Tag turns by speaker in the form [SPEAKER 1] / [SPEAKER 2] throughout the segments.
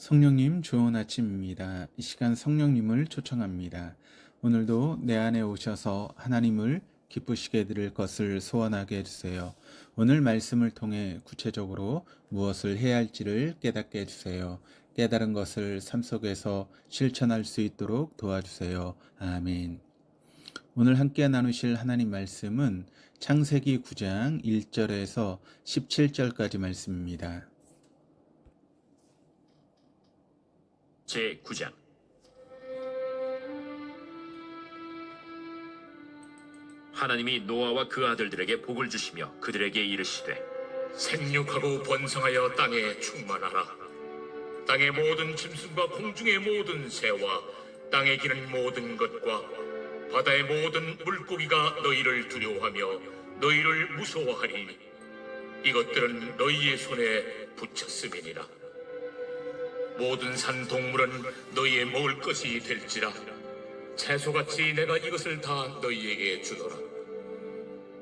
[SPEAKER 1] 성령님 좋은 아침입니다. 이 시간 성령님을 초청합니다. 오늘도 내 안에 오셔서 하나님을 기쁘시게 드릴 것을 소원하게 해주세요. 오늘 말씀을 통해 구체적으로 무엇을 해야 할지를 깨닫게 해주세요. 깨달은 것을 삶 속에서 실천할 수 있도록 도와주세요. 아멘. 오늘 함께 나누실 하나님 말씀은 창세기 9장 1절에서 17절까지 말씀입니다.
[SPEAKER 2] 제 9장 하나님이 노아와 그 아들들에게 복을 주시며 그들에게 이르시되
[SPEAKER 3] 생육하고 번성하여 땅에 충만하라. 땅의 모든 짐승과 공중의 모든 새와 땅에 기는 모든 것과 바다의 모든 물고기가 너희를 두려워하며 너희를 무서워하리니 이것들은 너희의 손에 붙였음이니라. 모든 산 동물은 너희의 먹을 것이 될지라. 채소같이 내가 이것을 다 너희에게 주노라.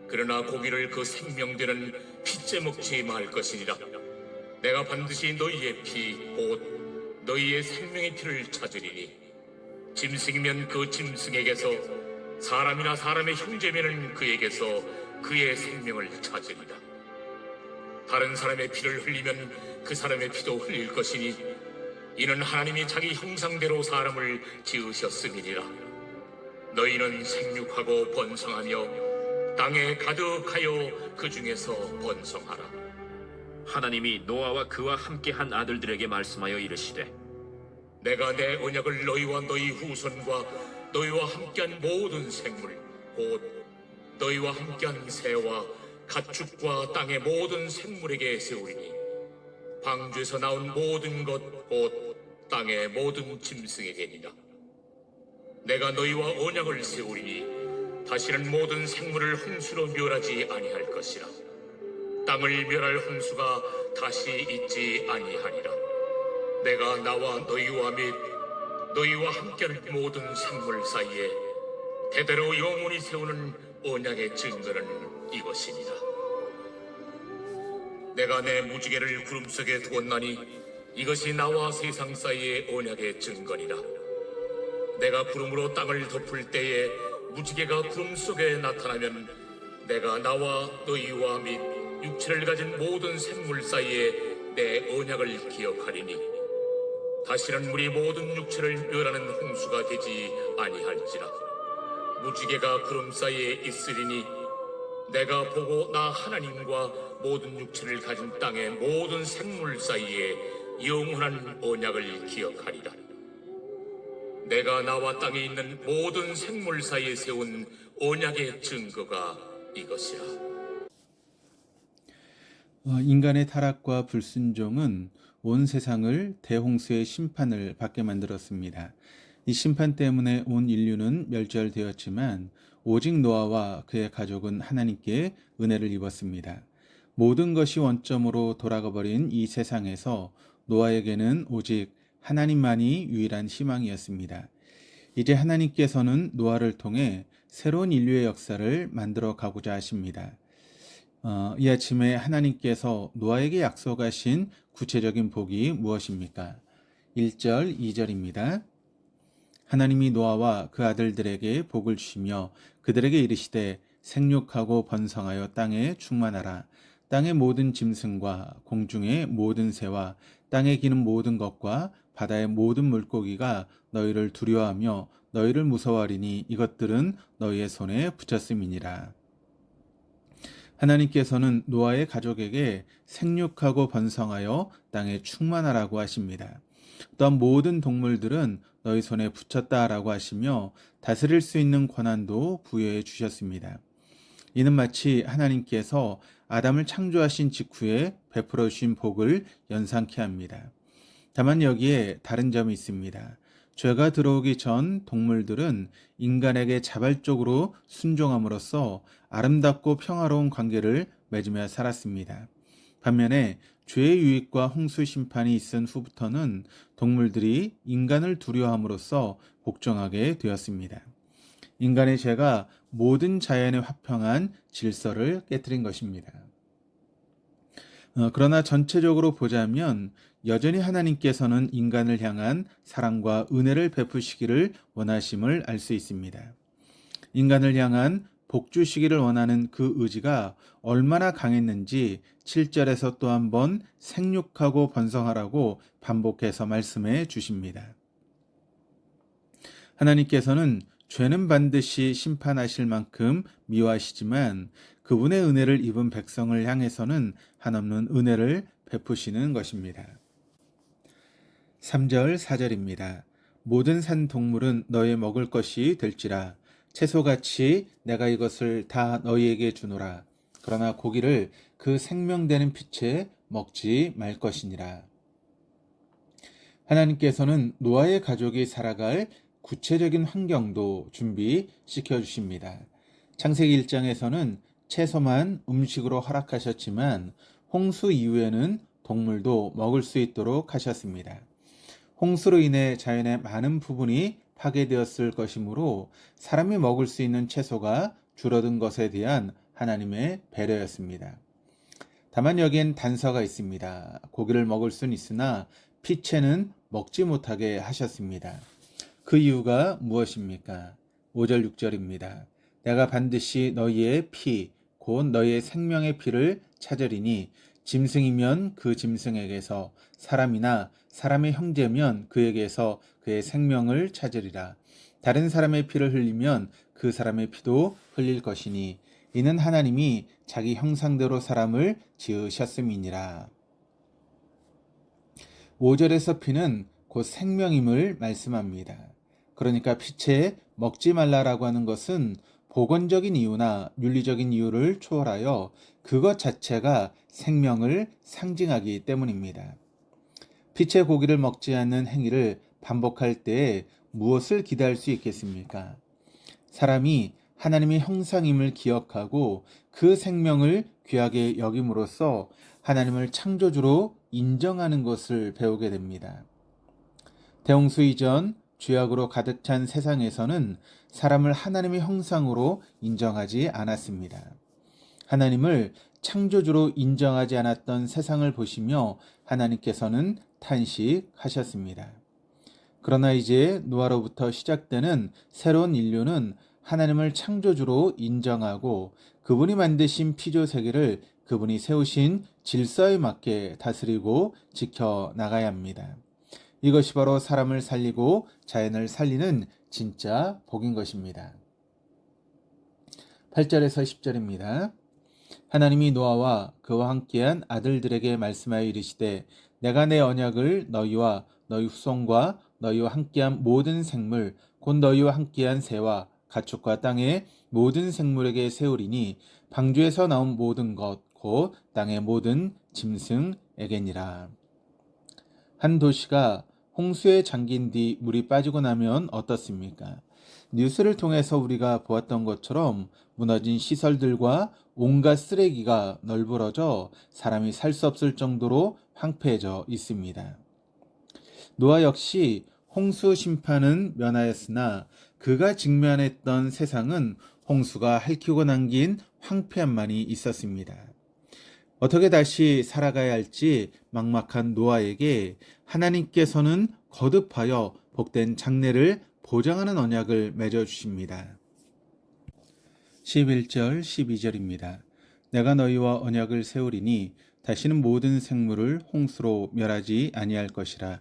[SPEAKER 3] 그러나 고기를 그 생명되는 피째 먹지 말 것이니라. 내가 반드시 너희의 피, 곧 너희의 생명의 피를 찾으리니 짐승이면 그 짐승에게서 사람이나 사람의 형제면은 그에게서 그의 생명을 찾으리라. 다른 사람의 피를 흘리면 그 사람의 피도 흘릴 것이니 이는 하나님이 자기 형상대로 사람을 지으셨음이니라. 너희는 생육하고 번성하며 땅에 가득하여 그 중에서 번성하라.
[SPEAKER 2] 하나님이 노아와 그와 함께한 아들들에게 말씀하여 이르시되
[SPEAKER 3] 내가 내 언약을 너희와 너희 후손과 너희와 함께한 모든 생물 곧 너희와 함께한 새와 가축과 땅의 모든 생물에게 세우리니 방주에서 나온 모든 것 곧 땅의 모든 짐승에게니라. 내가 너희와 언약을 세우리니 다시는 모든 생물을 홍수로 멸하지 아니할 것이라. 땅을 멸할 홍수가 다시 있지 아니하니라. 내가 나와 너희와 및 너희와 함께하는 모든 생물 사이에 대대로 영원히 세우는 언약의 증거는 이것이니라. 내가 내 무지개를 구름 속에 두었나니 이것이 나와 세상 사이의 언약의 증거니라. 내가 구름으로 땅을 덮을 때에 무지개가 구름 속에 나타나면 내가 나와 너희와 및 육체를 가진 모든 생물 사이에 내 언약을 기억하리니 다시는 우리 모든 육체를 멸하는 홍수가 되지 아니할지라 무지개가 구름 사이에 있으리니 내가 보고 나 하나님과 모든 육체를 가진 땅의 모든 생물 사이에 영원한 언약을 기억하리라 내가 나와 땅에 있는 모든 생물 사이에 세운 언약의 증거가 이것이라
[SPEAKER 1] 어, 인간의 타락과 불순종은 온 세상을 대홍수의 심판을 받게 만들었습니다. 이 심판 때문에 온 인류는 멸절되었지만 오직 노아와 그의 가족은 하나님께 은혜를 입었습니다. 모든 것이 원점으로 돌아가 버린 이 세상에서 노아에게는 오직 하나님만이 유일한 희망이었습니다. 이제 하나님께서는 노아를 통해 새로운 인류의 역사를 만들어 가고자 하십니다. 어, 이 아침에 하나님께서 노아에게 약속하신 구체적인 복이 무엇입니까? 1절, 2절입니다. 하나님이 노아와 그 아들들에게 복을 주시며 그들에게 이르시되 생육하고 번성하여 땅에 충만하라. 땅의 모든 짐승과 공중의 모든 새와 땅에 기는 모든 것과 바다의 모든 물고기가 너희를 두려워하며 너희를 무서워하리니 이것들은 너희의 손에 붙였음이니라. 하나님께서는 노아의 가족에게 생육하고 번성하여 땅에 충만하라고 하십니다. 또한 모든 동물들은 너희 손에 붙였다라고 하시며 다스릴 수 있는 권한도 부여해 주셨습니다. 이는 마치 하나님께서 아담을 창조하신 직후에 베풀어 주신 복을 연상케 합니다. 다만 여기에 다른 점이 있습니다. 죄가 들어오기 전 동물들은 인간에게 자발적으로 순종함으로써 아름답고 평화로운 관계를 맺으며 살았습니다. 반면에 죄의 유익과 홍수 심판이 있은 후부터는 동물들이 인간을 두려워함으로써 복종하게 되었습니다. 인간의 죄가 모든 자연의 화평한 질서를 깨뜨린 것입니다. 어, 그러나 전체적으로 보자면 여전히 하나님께서는 인간을 향한 사랑과 은혜를 베푸시기를 원하심을 알 수 있습니다. 인간을 향한 복 주시기를 원하는 그 의지가 얼마나 강했는지 7절에서 또 한 번 생육하고 번성하라고 반복해서 말씀해 주십니다. 하나님께서는 죄는 반드시 심판하실 만큼 미워하시지만 그분의 은혜를 입은 백성을 향해서는 한없는 은혜를 베푸시는 것입니다. 3절 4절입니다. 모든 산 동물은 너의 먹을 것이 될지라 채소같이 내가 이것을 다 너희에게 주노라. 그러나 고기를 그 생명되는 빛에 먹지 말 것이니라. 하나님께서는 노아의 가족이 살아갈 구체적인 환경도 준비시켜 주십니다. 창세기 1장에서는 채소만 음식으로 허락하셨지만 홍수 이후에는 동물도 먹을 수 있도록 하셨습니다. 홍수로 인해 자연의 많은 부분이 파괴되었을 것이므로 사람이 먹을 수 있는 채소가 줄어든 것에 대한 하나님의 배려였습니다. 다만 여기엔 단서가 있습니다. 고기를 먹을 수는 있으나 피채는 먹지 못하게 하셨습니다. 그 이유가 무엇입니까? 5절 6절입니다. 내가 반드시 너희의 피, 곧 너희의 생명의 피를 찾으리니 짐승이면 그 짐승에게서 사람이나 사람의 형제면 그에게서 그의 생명을 찾으리라. 다른 사람의 피를 흘리면 그 사람의 피도 흘릴 것이니 이는 하나님이 자기 형상대로 사람을 지으셨음이니라. 5절에서 피는 곧 생명임을 말씀합니다. 그러니까 피채 먹지 말라라고 하는 것은 보건적인 이유나 윤리적인 이유를 초월하여 그것 자체가 생명을 상징하기 때문입니다. 피채 고기를 먹지 않는 행위를 반복할 때에 무엇을 기대할 수 있겠습니까? 사람이 하나님의 형상임을 기억하고 그 생명을 귀하게 여김으로써 하나님을 창조주로 인정하는 것을 배우게 됩니다. 대홍수 이전 죄악으로 가득 찬 세상에서는 사람을 하나님의 형상으로 인정하지 않았습니다. 하나님을 창조주로 인정하지 않았던 세상을 보시며 하나님께서는 탄식하셨습니다. 그러나 이제 노아로부터 시작되는 새로운 인류는 하나님을 창조주로 인정하고 그분이 만드신 피조 세계를 그분이 세우신 질서에 맞게 다스리고 지켜 나가야 합니다. 이것이 바로 사람을 살리고 자연을 살리는 진짜 복인 것입니다. 8절에서 10절입니다. 하나님이 노아와 그와 함께한 아들들에게 말씀하여 이르시되 내가 내 언약을 너희와 너희 후손과 너희와 함께한 모든 생물 곧 너희와 함께한 새와 가축과 땅의 모든 생물에게 세우리니 방주에서 나온 모든 것 곧 땅의 모든 짐승에게니라. 한 도시가 홍수에 잠긴 뒤 물이 빠지고 나면 어떻습니까? 뉴스를 통해서 우리가 보았던 것처럼 무너진 시설들과 온갖 쓰레기가 널브러져 사람이 살 수 없을 정도로 황폐해져 있습니다. 노아 역시 홍수 심판은 면하였으나 그가 직면했던 세상은 홍수가 핥히고 남긴 황폐함만이 있었습니다. 어떻게 다시 살아가야 할지 막막한 노아에게 하나님께서는 거듭하여 복된 장래를 보장하는 언약을 맺어 주십니다. 11절 12절입니다. 내가 너희와 언약을 세우리니 다시는 모든 생물을 홍수로 멸하지 아니할 것이라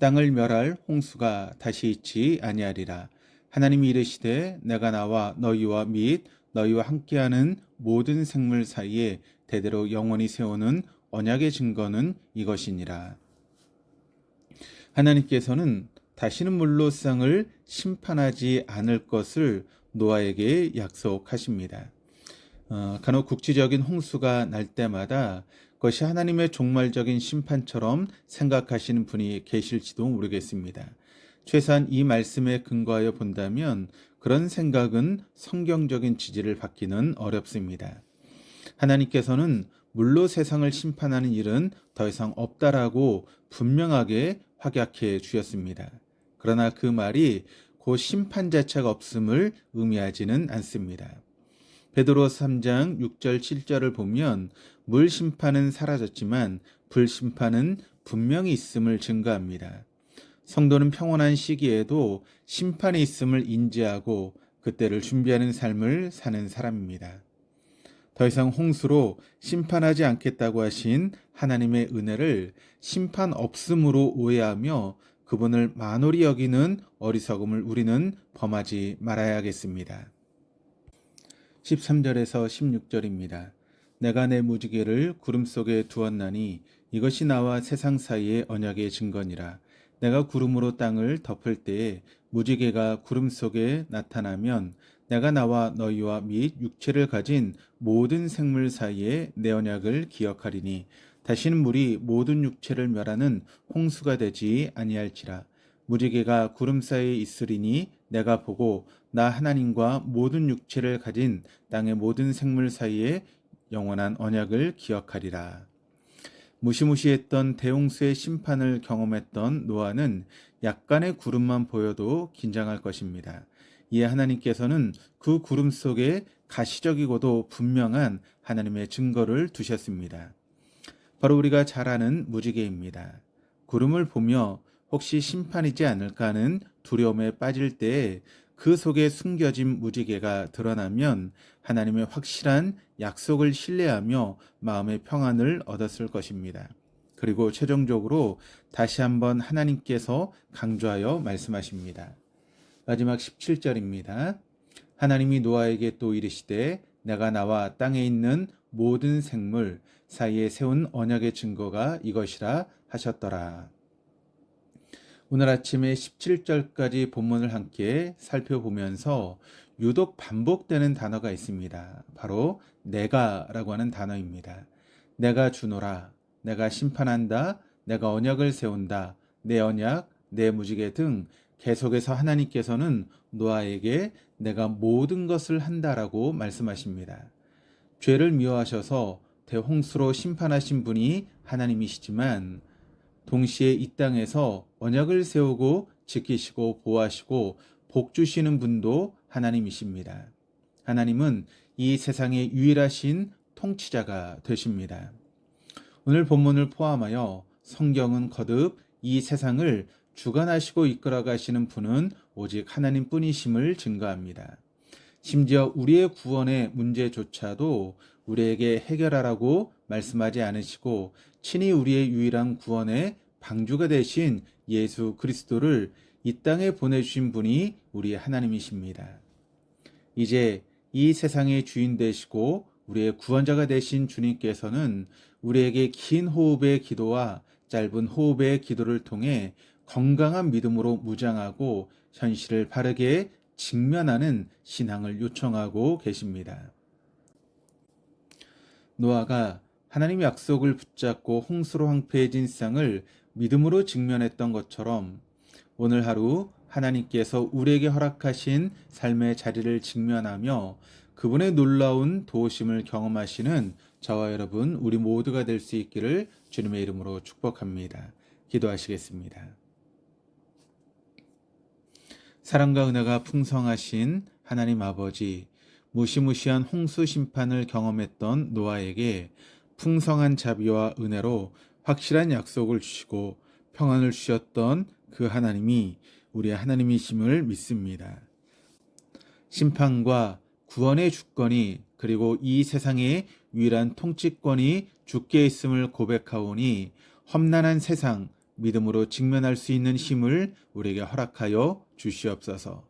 [SPEAKER 1] 땅을 멸할 홍수가 다시 있지 아니하리라 하나님이 이르시되 내가 나와 너희와 및 너희와 함께하는 모든 생물 사이에 대대로 영원히 세우는 언약의 증거는 이것이니라. 하나님께서는 다시는 물로 세상을 심판하지 않을 것을 노아에게 약속하십니다. 어, 간혹 국지적인 홍수가 날 때마다 그것이 하나님의 종말적인 심판처럼 생각하시는 분이 계실지도 모르겠습니다. 최소한 이 말씀에 근거하여 본다면 그런 생각은 성경적인 지지를 받기는 어렵습니다. 하나님께서는 물로 세상을 심판하는 일은 더 이상 없다라고 분명하게 확약해 주셨습니다. 그러나 그 말이 곧 심판 자체가 없음을 의미하지는 않습니다. 베드로 3장 6절 7절을 보면 물 심판은 사라졌지만 불 심판은 분명히 있음을 증거합니다. 성도는 평온한 시기에도 심판이 있음을 인지하고 그때를 준비하는 삶을 사는 사람입니다. 더 이상 홍수로 심판하지 않겠다고 하신 하나님의 은혜를 심판 없음으로 오해하며 그분을 만홀히 여기는 어리석음을 우리는 범하지 말아야겠습니다. 13절에서 16절입니다. 내가 내 무지개를 구름 속에 두었나니 이것이 나와 세상 사이의 언약의 증거니라. 내가 구름으로 땅을 덮을 때에 무지개가 구름 속에 나타나면 내가 나와 너희와 및 육체를 가진 모든 생물 사이에 내 언약을 기억하리니 다시는 물이 모든 육체를 멸하는 홍수가 되지 아니할지라 무지개가 구름 사이에 있으리니 내가 보고 나 하나님과 모든 육체를 가진 땅의 모든 생물 사이에 영원한 언약을 기억하리라. 무시무시했던 대홍수의 심판을 경험했던 노아는 약간의 구름만 보여도 긴장할 것입니다. 이에 하나님께서는 그 구름 속에 가시적이고도 분명한 하나님의 증거를 두셨습니다. 바로 우리가 잘 아는 무지개입니다. 구름을 보며 혹시 심판이지 않을까 하는 두려움에 빠질 때에 그 속에 숨겨진 무지개가 드러나면 하나님의 확실한 약속을 신뢰하며 마음의 평안을 얻었을 것입니다. 그리고 최종적으로 다시 한번 하나님께서 강조하여 말씀하십니다. 마지막 17절입니다. 하나님이 노아에게 또 이르시되 내가 나와 땅에 있는 모든 생물 사이에 세운 언약의 증거가 이것이라 하셨더라. 오늘 아침에 17절까지 본문을 함께 살펴보면서 유독 반복되는 단어가 있습니다. 바로 내가라고 하는 단어입니다. 내가 주노라, 내가 심판한다, 내가 언약을 세운다, 내 언약, 내 무지개 등 계속해서 하나님께서는 노아에게 내가 모든 것을 한다라고 말씀하십니다. 죄를 미워하셔서 대홍수로 심판하신 분이 하나님이시지만 동시에 이 땅에서 언약을 세우고 지키시고 보호하시고 복 주시는 분도 하나님이십니다. 하나님은 이 세상의 유일하신 통치자가 되십니다. 오늘 본문을 포함하여 성경은 거듭 이 세상을 주관하시고 이끌어 가시는 분은 오직 하나님 뿐이심을 증거합니다. 심지어 우리의 구원의 문제조차도 우리에게 해결하라고 말씀하지 않으시고 친히 우리의 유일한 구원의 방주가 되신 예수 그리스도를 이 땅에 보내주신 분이 우리 하나님이십니다. 이제 이 세상의 주인 되시고 우리의 구원자가 되신 주님께서는 우리에게 긴 호흡의 기도와 짧은 호흡의 기도를 통해 건강한 믿음으로 무장하고 현실을 바르게 직면하는 신앙을 요청하고 계십니다. 노아가 하나님의 약속을 붙잡고 홍수로 황폐해진 세상을 믿음으로 직면했던 것처럼 오늘 하루 하나님께서 우리에게 허락하신 삶의 자리를 직면하며 그분의 놀라운 도우심을 경험하시는 저와 여러분 우리 모두가 될 수 있기를 주님의 이름으로 축복합니다. 기도하시겠습니다. 사랑과 은혜가 풍성하신 하나님 아버지, 무시무시한 홍수 심판을 경험했던 노아에게 풍성한 자비와 은혜로 확실한 약속을 주시고 평안을 주셨던 그 하나님이 우리의 하나님이심을 믿습니다. 심판과 구원의 주권이 그리고 이 세상의 유일한 통치권이 주께 있음을 고백하오니 험난한 세상 믿음으로 직면할 수 있는 힘을 우리에게 허락하여 주시옵소서.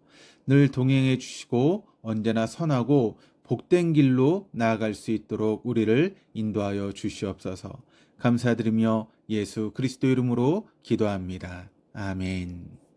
[SPEAKER 1] 늘 동행해 주시고 언제나 선하고 복된 길로 나아갈 수 있도록 우리를 인도하여 주시옵소서. 감사드리며 예수 그리스도 이름으로 기도합니다. 아멘.